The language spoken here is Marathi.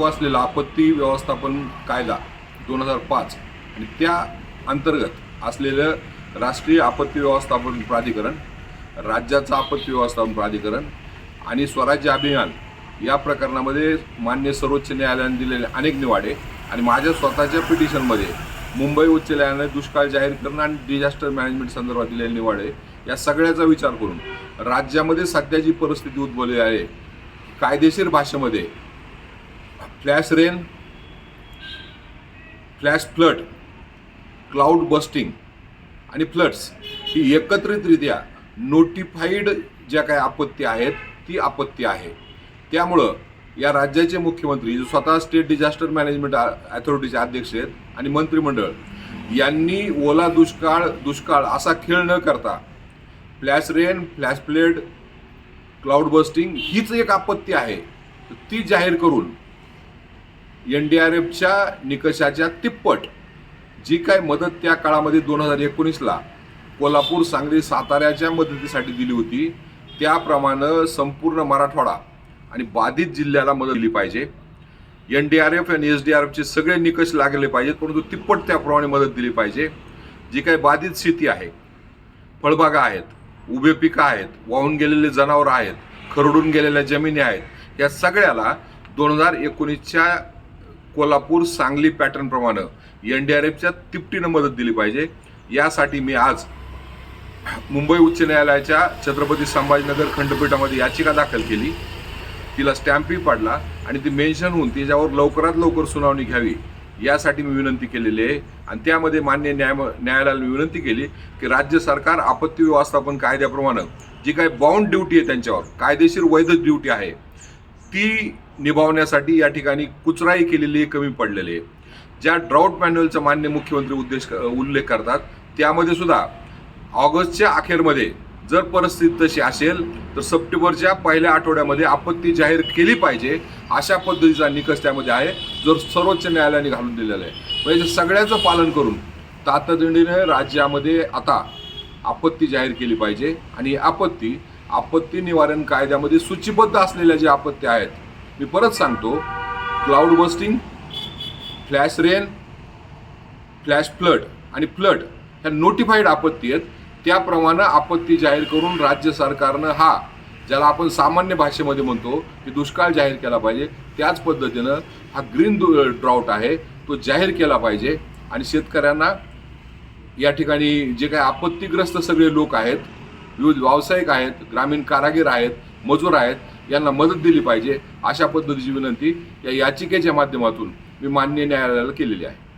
लागू असलेला आपत्ती व्यवस्थापन कायदा दोन हजार पाच आणि त्या अंतर्गत असलेलं राष्ट्रीय आपत्ती व्यवस्थापन प्राधिकरण राज्याचं आपत्ती व्यवस्थापन प्राधिकरण आणि स्वराज्य अभियान या प्रकरणामध्ये मान्य सर्वोच्च न्यायालयाने दिलेले अनेक निवाडे आणि माझ्या स्वतःच्या पिटिशनमध्ये मुंबई उच्च न्यायालयाने दुष्काळ जाहीर करणं आणि डिझास्टर मॅनेजमेंट संदर्भात दिलेले निवाडे या सगळ्याचा विचार करून राज्यामध्ये सध्या जी परिस्थिती उद्भवली आहे कायदेशीर भाषेमध्ये flash rain flash flood cloud bursting आणि फ्लड्स ही एकत्रितरित्या नोटिफाईड ज्या काही आपत्ती आहेत ती आपत्ती आहे. त्यामुळं या राज्याचे मुख्यमंत्री जो स्वतः स्टेट डिझास्टर मॅनेजमेंट अथॉरिटीचे अध्यक्ष आहेत आणि मंत्रिमंडळ यांनी ओला दुष्काळ दुष्काळ असा खेळ न करता flash rain flash flood cloud bursting हीच एक आपत्ती आहे. ती जाहीर करून एन डी आर एफच्या निकषाच्या तिप्पट जी काय मदत त्या काळामध्ये दोन हजार एकोणीसला कोल्हापूर सांगली साताऱ्याच्या मदतीसाठी दिली होती त्याप्रमाणे संपूर्ण मराठवाडा आणि बाधित जिल्ह्याला मदत दिली पाहिजे. एन डी आर एफ आणि एस डी आर एफचे सगळे निकष लागले पाहिजेत परंतु तिप्पट त्याप्रमाणे मदत दिली पाहिजे. जी काही बाधित शेती आहे फळबागा आहेत उभे पिकं आहेत वाहून गेलेले जनावर आहेत खरडून गेलेल्या जमिनी आहेत या सगळ्याला दोन हजार एकोणीसच्या कोल्हापूर सांगली पॅटर्नप्रमाणे एन डी आर एफच्या तिपटीनं मदत दिली पाहिजे. यासाठी मी आज मुंबई उच्च न्यायालयाच्या छत्रपती संभाजीनगर खंडपीठामध्ये याचिका दाखल केली. तिला स्टॅम्पही पडला आणि ती मेन्शन होऊन तिच्यावर लवकरात लवकर सुनावणी घ्यावी यासाठी मी विनंती केलेली आहे. आणि त्यामध्ये मान्य न्याय न्यायालयाला मी विनंती केली की राज्य सरकार आपत्ती व्यवस्थापन कायद्याप्रमाणे जी काही बाउंड ड्युटी आहे त्यांच्यावर कायदेशीर वैध ड्युटी आहे ती निभावण्यासाठी या ठिकाणी कुचराई केलेली आहे, कमी पडलेली आहे. ज्या ड्राऊट मॅन्युअलचा मान्य मुख्यमंत्री उद्देश उल्लेख करतात त्यामध्ये सुद्धा ऑगस्टच्या अखेरमध्ये जर परिस्थिती तशी असेल तर सप्टेंबरच्या पहिल्या आठवड्यामध्ये आपत्ती जाहीर केली पाहिजे अशा पद्धतीचा निकष त्यामध्ये आहे जो सर्वोच्च न्यायालयाने घालून दिलेला आहे. म्हणजे सगळ्याचं पालन करून तातडीने राज्यामध्ये आता आपत्ती जाहीर केली पाहिजे आणि आपत्ती आपत्ती निवारण कायद्यामध्ये सूचीबद्ध असलेल्या ज्या आपत्त्या आहेत मी परत सांगतो cloud bursting flash rain flash flood आणि फ्लड ह्या नोटिफाईड आपत्ती आहेत. त्याप्रमाणे आपत्ती जाहीर करून राज्य सरकारनं हा ज्याला आपण सामान्य भाषेमध्ये म्हणतो की दुष्काळ जाहीर केला पाहिजे त्याच पद्धतीनं हा ग्रीन ड्राऊट आहे तो जाहीर केला पाहिजे. आणि शेतकऱ्यांना या ठिकाणी जे काही आपत्तीग्रस्त सगळे लोक आहेत विविध व्यावसायिक आहेत ग्रामीण कारागीर आहेत मजूर आहेत यांना मदत दिली पाहिजे अशा पद्धतीची विनंती या याचिकेच्या माध्यमातून मी मान्य न्यायालयाला केलेली आहे.